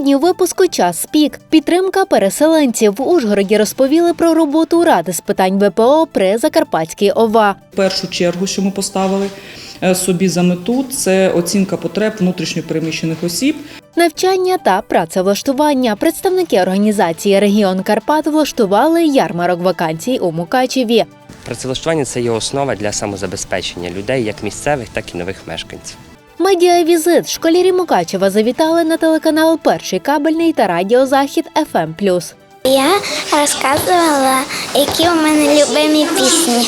Сьогодні у випуску час пік. Підтримка переселенців в Ужгороді розповіли про роботу ради з питань ВПО при Закарпатській ОВА. В першу чергу, що ми поставили е, собі за мету, це оцінка потреб внутрішньопереміщених осіб. Навчання та працевлаштування. Представники організації Регіон Карпат влаштували ярмарок вакансій у Мукачеві. Працевлаштування це є основа для самозабезпечення людей, як місцевих, так і нових мешканців. Медіавізит школярі Мукачева завітали на телеканал Перший кабельний та радіозахід «ФМ+». Я розказувала, які у мене любимі пісні.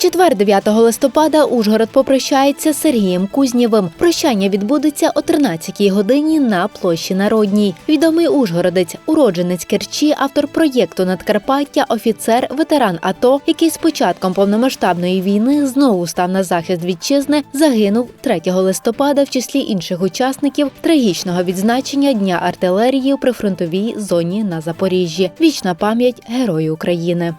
Четвер, 9 листопада, Ужгород попрощається з Сергієм Кузнєвим. Прощання відбудеться о 13-й годині на площі Народній. Відомий ужгородець, уродженець Керчі, автор проєкту Надкарпаття, офіцер, ветеран АТО, який з початком повномасштабної війни знову став на захист вітчизни, загинув 3 листопада, в числі інших учасників трагічного відзначення Дня артилерії у прифронтовій зоні на Запоріжжі. Вічна пам'ять Герою України.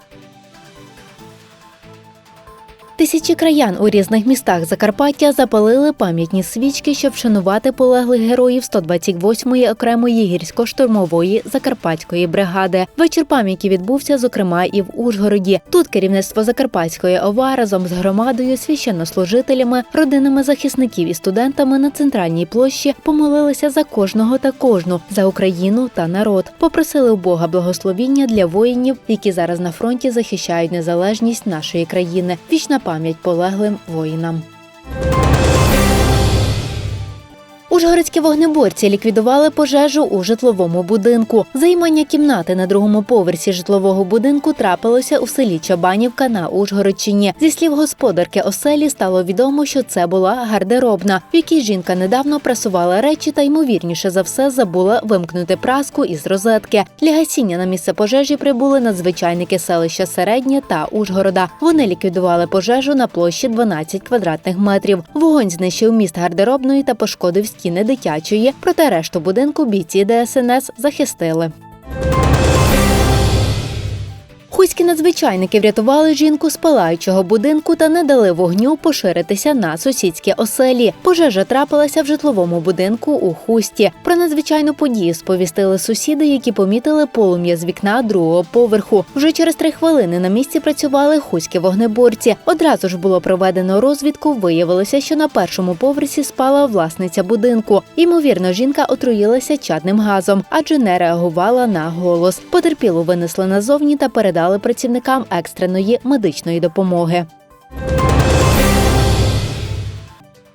Тисячі краян у різних містах Закарпаття запалили пам'ятні свічки, щоб вшанувати полеглих героїв 128-ї окремої гірсько-штурмової закарпатської бригади. Вечір пам'яті відбувся, зокрема, і в Ужгороді. Тут керівництво Закарпатської ОВА разом з громадою, священнослужителями, родинами захисників і студентами на центральній площі помолилися за кожного та кожну за Україну та народ. Попросили у Бога благословіння для воїнів, які зараз на фронті захищають незалежність нашої країни. Вічна пам'ять полеглим воїнам. Ужгородські вогнеборці ліквідували пожежу у житловому будинку. Займання кімнати на другому поверсі житлового будинку трапилося у селі Чабанівка на Ужгородщині. Зі слів господарки оселі стало відомо, що це була гардеробна, в якій жінка недавно прасувала речі та ймовірніше за все забула вимкнути праску із розетки. Для гасіння на місце пожежі прибули надзвичайники селища Середнє та Ужгорода. Вони ліквідували пожежу на площі 12 квадратних метрів. Вогонь знищив міст гардеробної та пошкодив стіни дитячої, проте решту будинку бійці ДСНС захистили. Хуські надзвичайники врятували жінку з палаючого будинку та не дали вогню поширитися на сусідські оселі. Пожежа трапилася в житловому будинку у хусті. Про надзвичайну подію сповістили сусіди, які помітили полум'я з вікна другого поверху. Вже через три хвилини на місці працювали хуські вогнеборці. Одразу ж було проведено розвідку. Виявилося, що на першому поверсі спала власниця будинку. Ймовірно, жінка отруїлася чадним газом, адже не реагувала на голос. Потерпілу винесли назовні та передали працівникам екстреної медичної допомоги.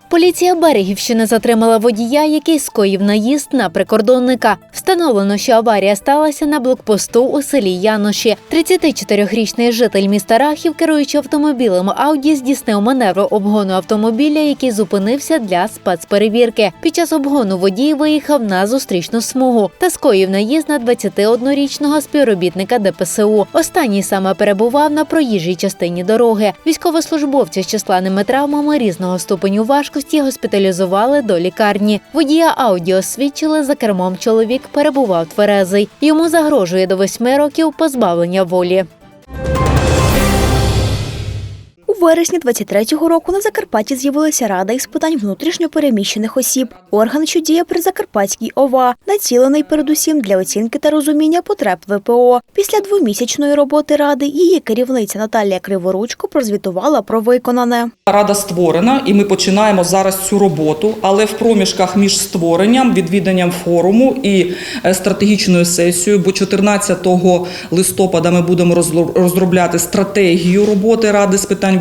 Поліція Берегівщини затримала водія, який скоїв наїзд на прикордонника. Встановлено, що аварія сталася на блокпосту у селі Яноші. 34-річний житель міста Рахів, керуючи автомобілем Ауді, здійснив маневр обгону автомобіля, який зупинився для спецперевірки. Під час обгону водій виїхав на зустрічну смугу та скоїв наїзд на 21-річного співробітника ДПСУ. Останній саме перебував на проїжджій частині дороги. Військовослужбовця з численними травмами різного ступеню важкості госпіталізували до лікарні. Водія аудіо свідчили за кермом чоловік перебував тверезий. Йому загрожує до восьми років позбавлення волі. Вересні 23-го року на Закарпатті з'явилася рада із питань внутрішньо переміщених осіб. Орган, що діє при Закарпатській ОВА, націлений передусім для оцінки та розуміння потреб ВПО. Після двомісячної роботи ради її керівниця Наталія Криворучко прозвітувала про виконане. Рада створена, і ми починаємо зараз цю роботу. Але в проміжках між створенням, відвіданням форуму і е, стратегічною сесією, бо 14 листопада ми будемо розробляти стратегію роботи ради з питань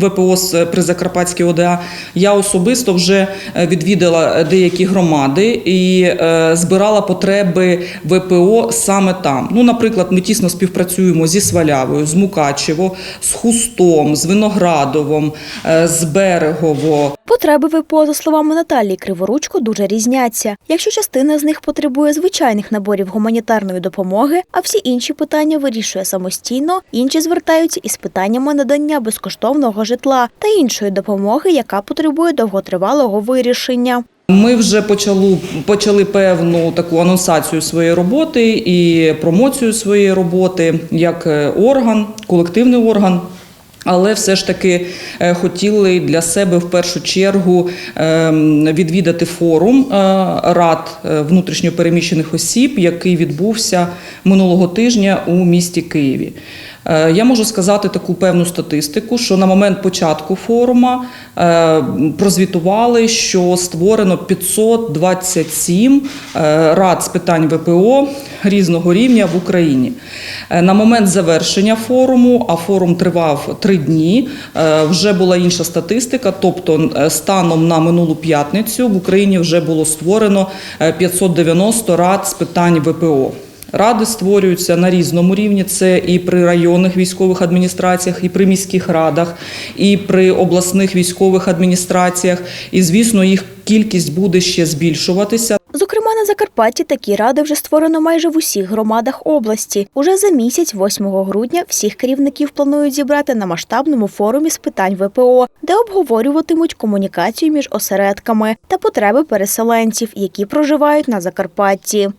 ВПО з- при Закарпатській ОДА. Я особисто вже е, відвідала деякі громади і е, збирала потреби ВПО саме там. Ну, наприклад, ми тісно співпрацюємо зі Свалявою, з Мукачево, з Хустом, з Виноградовом, е, з Берегово. Потреби ВПО, за словами Наталії Криворучко, дуже різняться. Якщо частина з них потребує звичайних наборів гуманітарної допомоги, а всі інші питання вирішує самостійно, інші звертаються із питаннями надання безкоштовного житла та іншої допомоги, яка потребує довготривалого вирішення. Ми вже почали, почали певну таку анонсацію своєї роботи і промоцію своєї роботи як е, орган, колективний орган. Але все ж таки е, хотіли для себе в першу чергу е, відвідати форум е, рад внутрішньопереміщених осіб, який відбувся минулого тижня у місті Києві. Е, Я можу сказати таку певну статистику, що на момент початку форуму е, прозвітували, що створено 527 е, рад з питань ВПО різного рівня в Україні. На момент завершення форуму, а форум тривав три дні, вже була інша статистика. Тобто, станом на минулу п'ятницю в Україні вже було створено е, 590 рад з питань ВПО. Ради створюються на різному рівні. Це і при районних військових адміністраціях, і при міських радах, і при обласних військових адміністраціях. І звісно, їх кількість буде ще збільшуватися. Зокрема, на Закарпатті такі ради вже створено майже в усіх громадах області. Уже за місяць, 8 грудня, всіх керівників планують зібрати на масштабному форумі з питань ВПО, де обговорюватимуть комунікацію між осередками та потреби переселенців, які проживають на Закарпатті.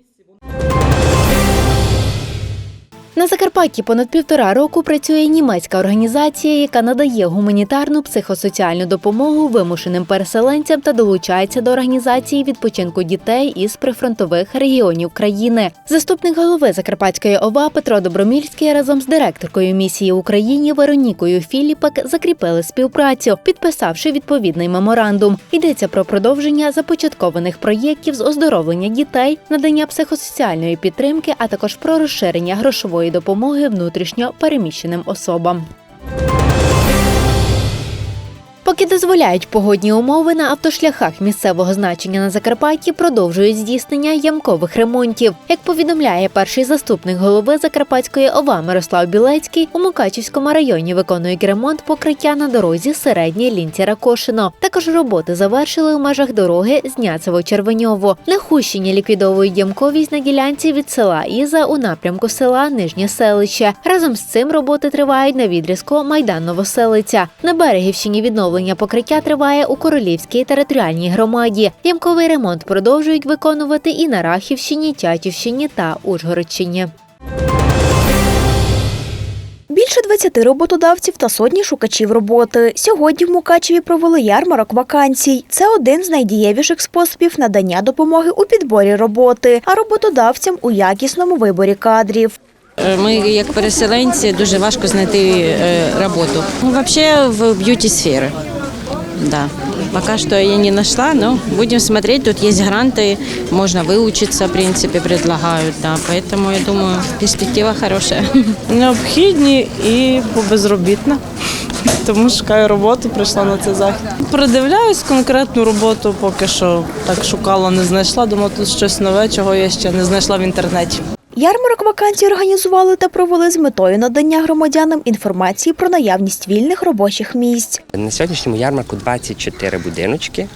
На Закарпатті понад півтора року працює німецька організація, яка надає гуманітарну психосоціальну допомогу вимушеним переселенцям та долучається до організації відпочинку дітей із прифронтових регіонів країни. Заступник голови Закарпатської ОВА Петро Добромільський разом з директоркою місії в Україні Веронікою Філіпак закріпили співпрацю, підписавши відповідний меморандум. Йдеться про продовження започаткованих проєктів з оздоровлення дітей, надання психосоціальної підтримки, а також про розширення грошової допомоги внутрішньо переміщеним особам. Поки дозволяють погодні умови на автошляхах місцевого значення на Закарпатті продовжують здійснення ямкових ремонтів. Як повідомляє перший заступник голови Закарпатської ОВА Мирослав Білецький, у Мукачівському районі виконують ремонт покриття на дорозі середній лінці Ракошино. Також роботи завершили у межах дороги Зняцево-Червеньово. На Хущині ліквідовують ямковість на ділянці від села Іза у напрямку села Нижнє селище. Разом з цим роботи тривають на відрізку Майдан Новоселиця. На Берегівщині відновлення покриття триває у Королівській територіальній громаді. Ямковий ремонт продовжують виконувати і на Рахівщині, Тятівщині та Ужгородщині. Більше 20 роботодавців та сотні шукачів роботи. Сьогодні в Мукачеві провели ярмарок вакансій. Це один з найдієвіших способів надання допомоги у підборі роботи, а роботодавцям у якісному виборі кадрів. Е, Ми, як переселенці, дуже важко знайти е, роботу. Ну, Взагалі в б'юті сфері. Да. Пока что я не нашла, но будем смотреть. Тут есть гранты, можно выучиться, в принципе, предлагают. Да. Поэтому, я думаю, перспектива хорошая. необхідні і безробітна. Тому шукаю роботу, прийшла на цей захід. Продивляюсь конкретну роботу, поки що так шукала, не знайшла. Думала, тут щось нове, чого я ще не знайшла в інтернеті. Ярмарок вакансій організували та провели з метою надання громадянам інформації про наявність вільних робочих місць. На сьогоднішньому ярмарку 24 будиночки.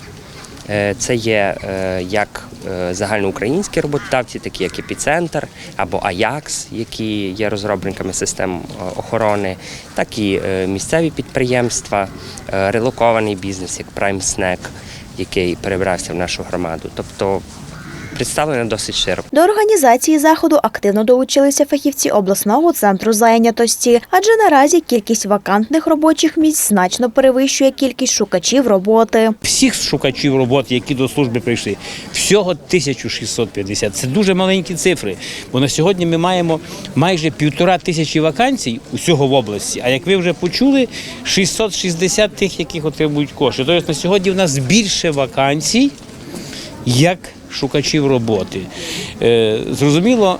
Е, Це є е, як е, загальноукраїнські роботодавці, такі як Епіцентр або Аякс, які є розробниками систем охорони, так і місцеві підприємства, релокований бізнес, як Prime Snack, який перебрався в нашу громаду. Тобто представлено досить широко. До організації заходу активно долучилися фахівці обласного центру зайнятості, адже наразі кількість вакантних робочих місць значно перевищує кількість шукачів роботи. всіх шукачів роботи, які до служби прийшли, всього 1650. Це дуже маленькі цифри. Бо на сьогодні ми маємо майже півтора тисячі вакансій усього в області. А як ви вже почули, 660 тих, яких отримують кошти. Тобто на сьогодні в нас більше вакансій, як шукачів роботи. Е, зрозуміло,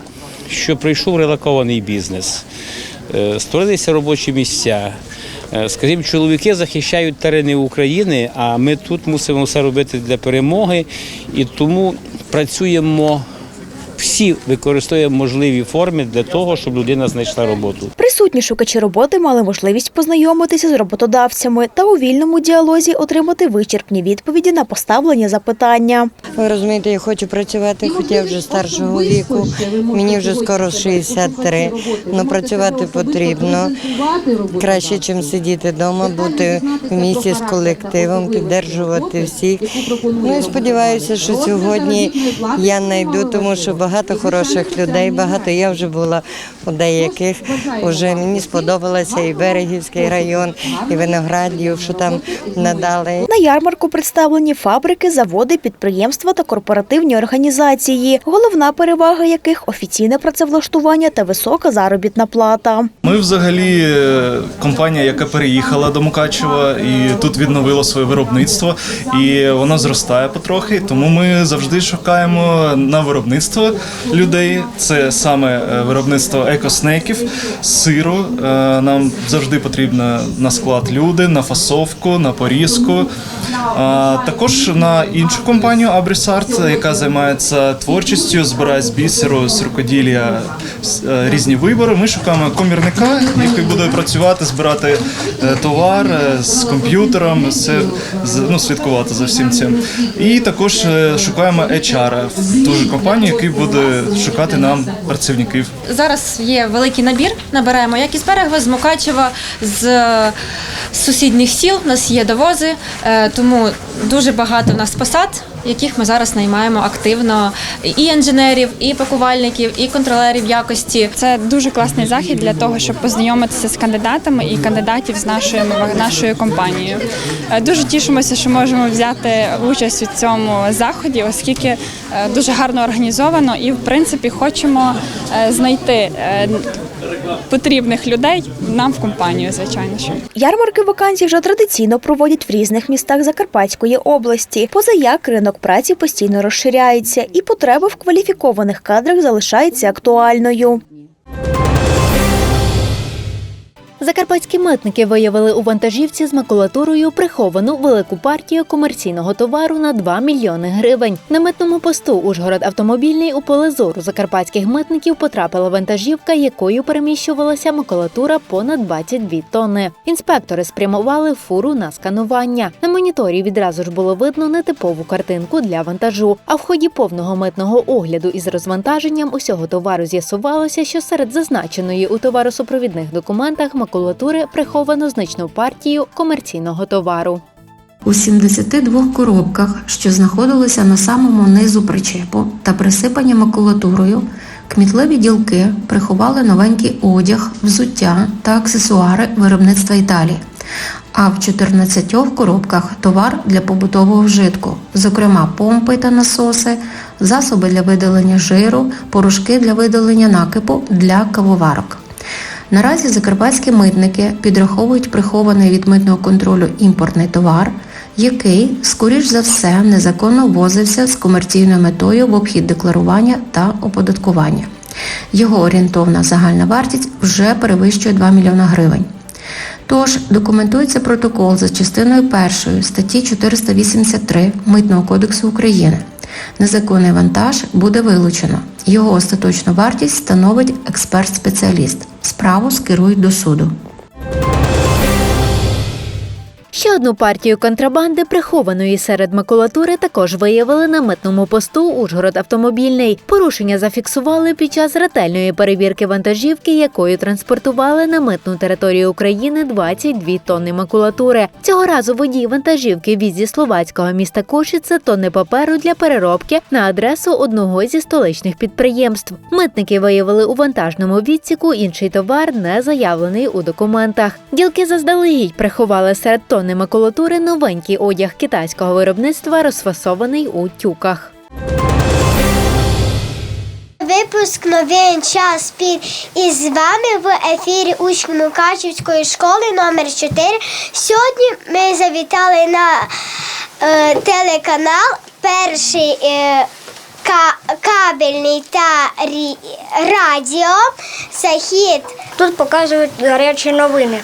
що прийшов релакований бізнес, е, створилися робочі місця. Е, Скажімо, чоловіки захищають терени України, а ми тут мусимо все робити для перемоги, і тому працюємо всі, використовуємо можливі форми для того, щоб людина знайшла роботу. Присутні шукачі роботи мали можливість познайомитися з роботодавцями та у вільному діалозі отримати вичерпні відповіді на поставлені запитання. Ви розумієте, я хочу працювати, хоч я вже старшого віку. Мені вже скоро 63, але працювати потрібно. Краще, ніж сидіти вдома, бути в місті з колективом, підтримувати всіх. Ну і сподіваюся, що сьогодні я знайду, тому що багато багато хороших людей, багато я вже була у деяких. Уже мені сподобалося і Берегівський район, і Виноградів, що там надали. На ярмарку представлені фабрики, заводи, підприємства та корпоративні організації, головна перевага яких офіційне працевлаштування та висока заробітна плата. Ми взагалі е, компанія, яка переїхала до Мукачева і тут відновила своє виробництво, і воно зростає потрохи. Тому ми завжди шукаємо на виробництво людей. Це саме е, виробництво екоснеків, сиру. Е, Нам завжди потрібно на склад люди, на фасовку, на порізку. Також на іншу компанію Абрісарт, яка займається творчістю, збирає з бісеру, з рукоділля е, різні вибори. Ми шукаємо комірника, який буде працювати, збирати е, товар е, з комп'ютером, все ну, слідкувати за всім цим. І також е, шукаємо HR ту ж компанію, який буде шукати нам працівників. Зараз є великий набір. Набираємо як із берега, з Мукачева, з е, сусідніх сіл. У нас є довози, е, тому дуже багато в нас посад, яких ми зараз наймаємо активно і інженерів, і пакувальників, і контролерів якості. Це дуже класний захід для того, щоб познайомитися з кандидатами і кандидатів з нашою нашою компанією. Е, Дуже тішимося, що можемо взяти участь у цьому заході, оскільки е, дуже гарно організовано, і в принципі хочемо е, знайти потрібних людей нам в компанію, звичайно. що. Ярмарки вакансій вже традиційно проводять в різних містах Закарпатської області. Поза як ринок праці постійно розширяється, і потреба в кваліфікованих кадрах залишається актуальною. Закарпатські митники виявили у вантажівці з макулатурою приховану велику партію комерційного товару на 2 мільйони гривень. На митному посту Ужгород автомобільний у поле зору закарпатських митників потрапила вантажівка, якою переміщувалася макулатура понад 22 тонни. Інспектори спрямували фуру на сканування. На моніторі відразу ж було видно нетипову картинку для вантажу. А в ході повного митного огляду із розвантаженням усього товару з'ясувалося, що серед зазначеної у товаросупровідних документах макулатури приховано значну партію комерційного товару. У 72 коробках, що знаходилися на самому низу причепу та присипані макулатурою, кмітливі ділки приховали новенький одяг, взуття та аксесуари виробництва Італії. А в 14 коробках товар для побутового вжитку, зокрема помпи та насоси, засоби для видалення жиру, порошки для видалення накипу для кавоварок. Наразі закарпатські митники підраховують прихований від митного контролю імпортний товар, який, скоріш за все, незаконно ввозився з комерційною метою в обхід декларування та оподаткування. Його орієнтовна загальна вартість вже перевищує 2 мільйона гривень. Тож документується протокол за частиною 1 статті 483 Митного кодексу України. Незаконний вантаж буде вилучено. Його остаточну вартість становить експерт-спеціаліст. Справу скерують до суду. Ще одну партію контрабанди, прихованої серед макулатури, також виявили на митному посту Ужгород автомобільний. Порушення зафіксували під час ретельної перевірки вантажівки, якою транспортували на митну територію України 22 тонни макулатури. Цього разу водій вантажівки віз зі словацького міста Кошице тонни паперу для переробки на адресу одного зі столичних підприємств. Митники виявили у вантажному відсіку інший товар, не заявлений у документах. Ділки заздалегідь приховали серед тонни макулатури новенький одяг китайського виробництва, розфасований у тюках. Випуск новин час спіль і з вами в ефірі учні Мукачівської школи номер 4 Сьогодні ми завітали на е, телеканал перший е, ка- кабельний та рі- радіо Захід. Тут показують гарячі новини,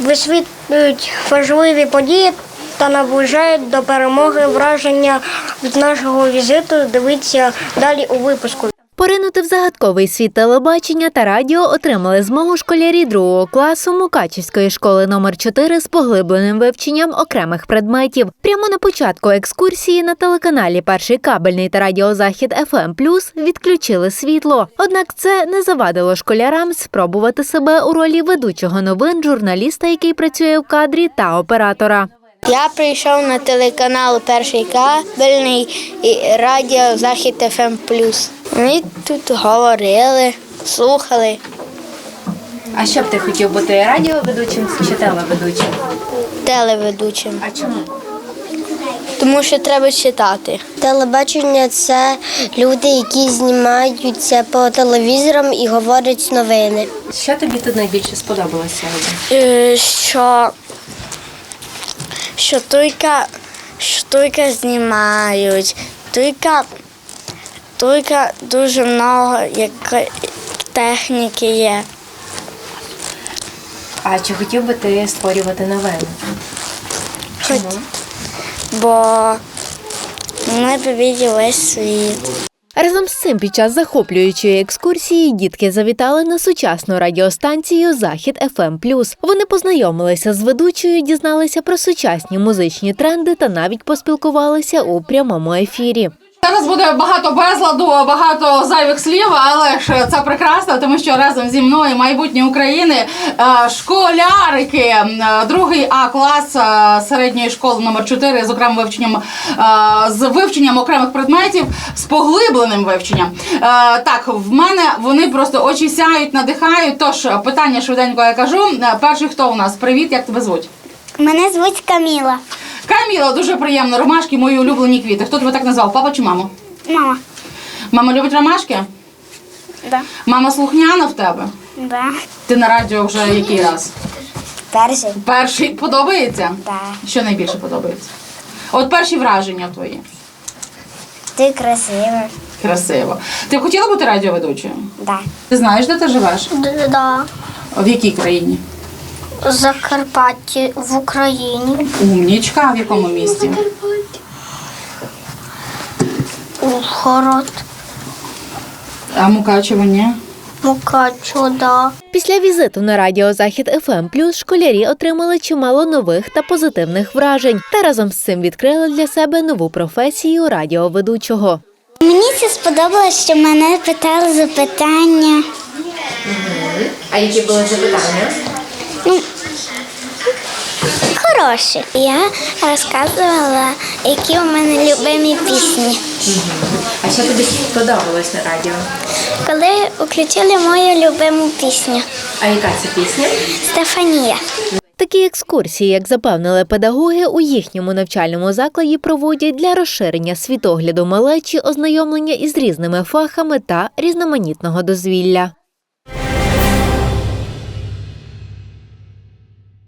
висвітлюють важливі події та наближають до перемоги враження від нашого візиту. Дивіться далі у випуску. Поринути в загадковий світ телебачення та радіо отримали змогу школярі другого класу Мукачівської школи номер 4 з поглибленим вивченням окремих предметів. Прямо на початку екскурсії на телеканалі Перший кабельний та радіозахід FM+, відключили світло. Однак це не завадило школярам спробувати себе у ролі ведучого новин, журналіста, який працює в кадрі, та оператора. Я прийшов на телеканал Перший кабельний і радіо Захід ФМ Плюс. Ми тут говорили, слухали. А що б ти хотів бути радіоведучим чи телеведучим? телеведучим. А чому? Тому що треба читати. Телебачення це люди, які знімаються по телевізорам і говорять новини. Що тобі тут найбільше сподобалося? Е, Що, що тільки, що тільки знімають, тільки, тільки дуже много як, техніки є. А чи хотів би ти створювати новини? Чому? Бо ми побачили весь світ. Разом з цим під час захоплюючої екскурсії дітки завітали на сучасну радіостанцію Захід ФМ+. Вони познайомилися з ведучою, дізналися про сучасні музичні тренди та навіть поспілкувалися у прямому ефірі. Зараз буде багато безладу, багато зайвих слів, але ж це прекрасно, тому що разом зі мною майбутні України е, школярики, е, другий А клас е, середньої школи номер 4 з окремим вивченням з вивченням окремих предметів, з поглибленим вивченням. Так, в мене вони просто очі сяють, надихають. Тож питання швиденько я кажу. Перший хто у нас? Привіт, як тебе звуть? Мене звуть Каміла. Каміла, дуже приємно. Ромашки, мої улюблені квіти. Хто тебе так назвав? Папа чи мама? Мама. Мама любить ромашки? Да. Мама слухняна в тебе? Да. Ти на радіо вже який раз? Перший. Перший подобається? Да. Що найбільше подобається? От перші враження твої. Ти красива. Красиво. Ти б хотіла бути радіоведучою? Да. Ти знаєш, де ти живеш? Да. В якій країні? Закарпатті в Україні. Умнічка, а в якому місті? Ужгород. А Мукачево, ні? Мукачево, да. Після візиту на радіо Захід ФМ школярі отримали чимало нових та позитивних вражень та разом з цим відкрили для себе нову професію радіоведучого. Мені це сподобалось, що мене питали запитання. А які були запитання? Ну, хороші. Я розказувала, які у мене любимі пісні. А що тобі сподобалось на радіо? Коли включили мою любиму пісню А яка це пісня? Стефанія. Такі екскурсії, як запевнили педагоги, у їхньому навчальному закладі проводять для розширення світогляду малечі, ознайомлення із різними фахами та різноманітного дозвілля.